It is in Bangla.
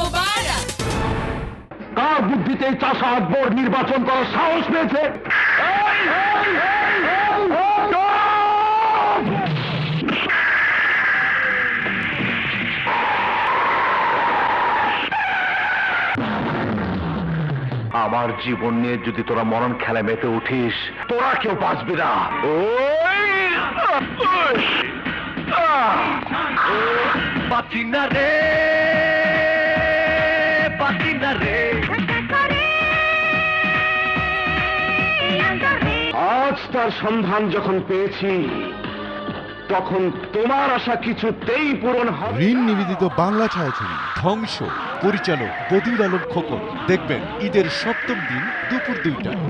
মোবারক কার বুদ্ধিতেই চাষাদ বোর্ড নির্বাচন করার সাহস পেয়েছে? আমার জীবন নিয়ে যদি তোরা মরণ খেলা মেতে উঠিস তোরা কেউ বাঁচবে না। বাঁচি না রে। পাচ্ছি না রে আজ তার সন্ধান যখন পেয়েছি তখন তোমার আশা কিছুতেই পূরণ হবে ঋণ নিবেদিত বাংলা ছায়াছবি ধ্বংস। পরিচালক বদিউল আলম খোকন। দেখবেন ঈদের সপ্তম দিন দুপুর দুইটায়।